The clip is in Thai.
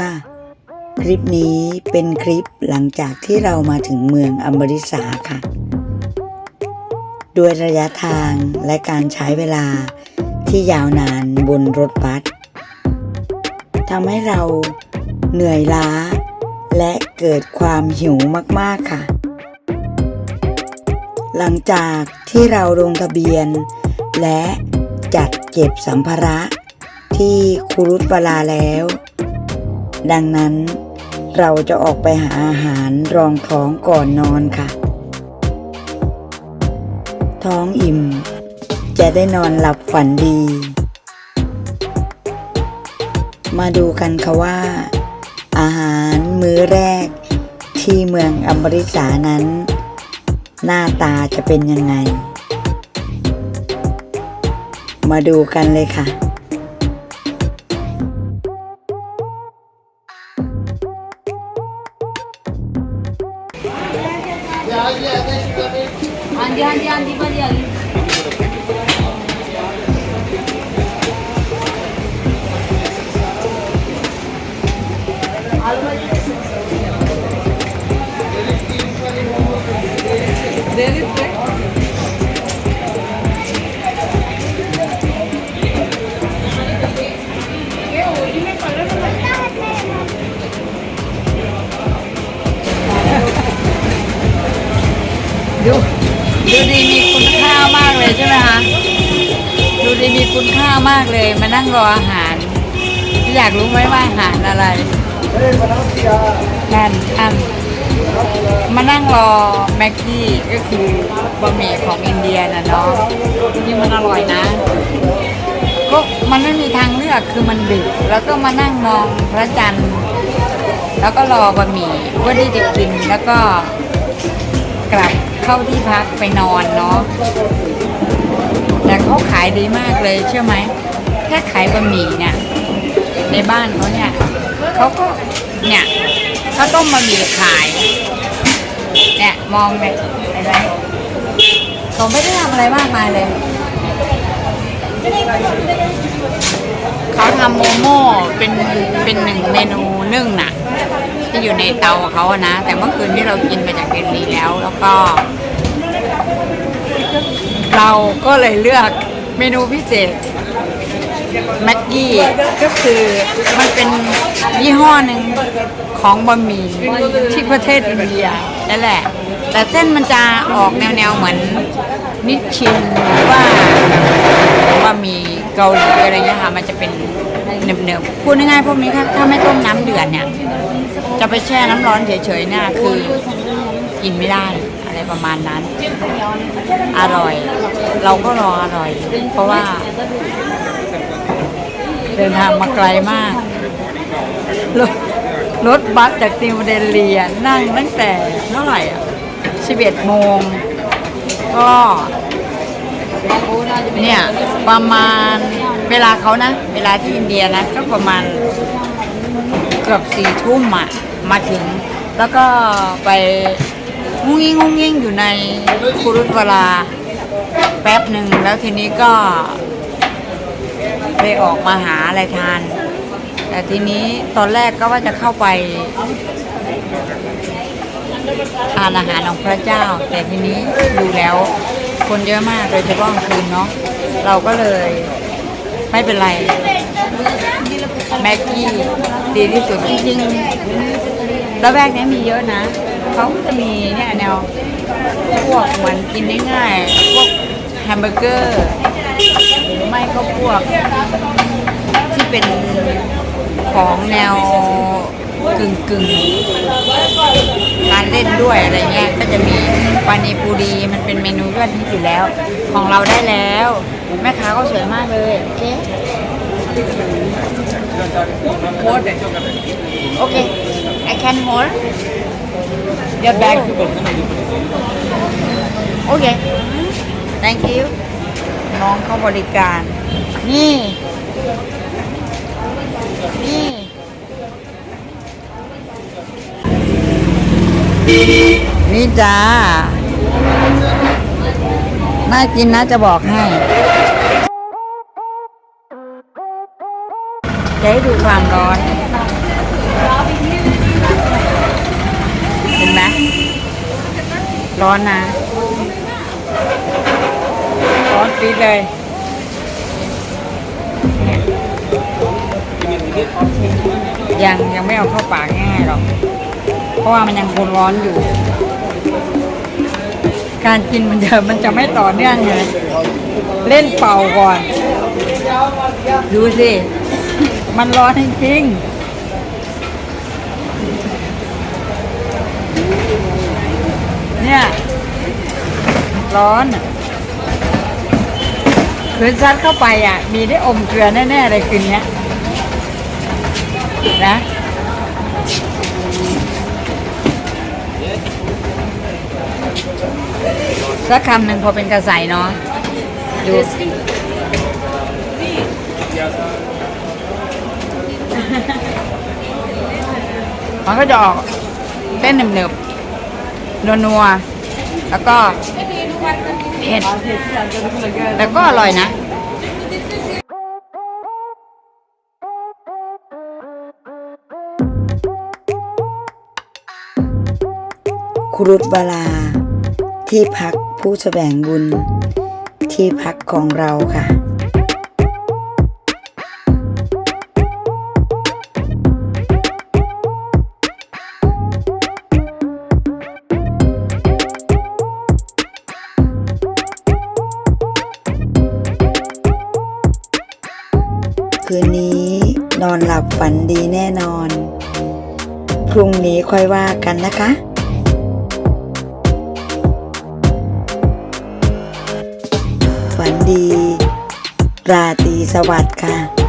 ค่ะ คลิปนี้เป็นคลิปหลังจากที่เรามาถึงเมืองอมริสาค่ะ ด้วยระยะทางและการใช้เวลาที่ยาวนานบนรถบัสทำให้เราเหนื่อยล้า และเกิดความหิวมาก ๆ ค่ะ หลังจากที่เราลงทะเบียน และจัดเก็บสัมภาระที่คุรุตวลาแล้ว ดังนั้นเราจะออกไปหาอาหารรองท้องก่อนนอนค่ะ ท้องอิ่ม จะได้นอนหลับฝันดี มาดูกันค่ะว่า อาหารมื้อแรกที่เมืองอมริสานั้น หน้าตาจะเป็นยังไง มาดูกันเลยค่ะ ਹਾਂਜੀ ਹਾਂਜੀ ਹਾਂਜੀ ਭਾਜੀ ਆ ਗਈ ดูดีมีคุณค่ามากเลยใช่ไหมคะดูดีมีคุณค่ามากเลยมานั่งรออาหาร อยากรู้ไหมว่าอาหารอะไรนั่นอันมานั่งรอแม็กกี้ก็คือบะหมี่ของอินเดียนะเนาะนี่มันอร่อยนะ ก็มันไม่มีทางเลือกคือมันดึก แล้วก็มานั่งมองพระจันทร์แล้วก็รอบะหมี่เพื่อที่จะกินแล้วก็กลับ เข้าที่พักไปนอนเนาะแต่เขาขายดีมากเลยเชื่อไหมแค่ขายบะหมี่เนี่ยในบ้านเขาเนี่ยเขาก็เนี่ยเขาต้มบะหมี่ขายเนี่ยมองเนี่ยเห็นไหมเขาไม่ได้ทำอะไรมากมายเลยเขาทำโมโม่เป็นเป็นหนึ่งเมนู นึ่งน่ะที่อยู่ในเตาเขาอะนะ แต่เมื่อคืนที่เรากินมาจากเดลีแล้ว แล้วก็ เราก็เลยเลือกเมนูพิเศษแม็กกี้ก็คือมันเป็นยี่ห้อหนึ่งของบะหมี่ที่ประเทศอินเดียนั่นแหละ แต่เส้นมันจะออกแนวๆเหมือนนิชชินหรือว่าบะหมี่เกาหลีอะไรเงี้ยค่ะมันจะเป็น เนิบๆพูดง่ายๆพวกนี้ถ้าถ้าไม่ต้มน้ำเดือดเนี่ย จะไปแช่น้ำร้อนเฉยๆเนี่ยคือกินไม่ได้อะไรประมาณนั้น อร่อย เราก็รออร่อย เพราะว่า เดินทางมาไกลมากรถรถบัสจากนิวเดลีอะนั่งตั้งแต่เท่าไหร่อะ11โมง ก็เนี่ยประมาณ เวลาเขานะ เวลาที่อินเดียนะก็ประมาณเกือบสี่ทุ่มอะมาถึง แล้วก็ไปงุ้งงิ้งงุ้งงิ้งอยู่ในคุรุตเวลาแป๊บหนึ่งแล้วทีนี้ก็ ไปออกมาหาอะไรทาน แต่ทีนี้ตอนแรกก็ว่าจะเข้าไปทานอาหารของพระเจ้า แต่ทีนี้ดูแล้วคนเยอะมากโดยเฉพาะคืนเนาะเราก็เลย ไม่เป็นไร แม็กกี้ดีที่สุดจริงๆแล้วแวกนี้มีเยอะนะ เขาก็จะมีเนี่ยแนว พวกเหมือนกินได้ง่าย พวกแฮมเบอร์เกอร์หรือไม่ก็พวก ที่เป็นของแนวกึ่งกึ่งการเล่นด้วยอะไรเงี้ย ก็จะมีปานิปูรีมันเป็นเมนูยอดฮิตอยู่แล้ว ของเราได้แล้ว แม่ค้าก็สวยมากเลยโอเคโอเค I can hold your bag โอเค thank you น้องเขาบริการ นี่ นี่นี่จ้าน่ากินนะจะบอกให้ จะให้ดูความร้อน เห็นไหมร้อนนะ ร้อนปีดเลยยังยังไม่เอาเข้าปากง่ายหรอก เพราะว่ามันยังคงร้อนอยู่ การกินมันจะมันจะไม่ต่อเนื่องเลย เล่นเป่าก่อน ดูสิ มันร้อนจริงๆเนี่ย ร้อนอะคืนซัดเข้าไปอะ มีได้อมเกลือแน่ๆเลยคืนนี้นะสักคำหนึ่งพอเป็นกระใสเนาะดู มันก็จะออกเส้นหนึบๆนัวๆแล้วก็เผ็ดแต่ก็อร่อยนะครุฑบาลา ที่พักผู้แสวงบุญ ที่พักของเราค่ะ นอนหลับฝันดีแน่นอน พรุ่งนี้ค่อยว่ากันนะคะฝันดี ราตรีสวัสดิ์ค่ะ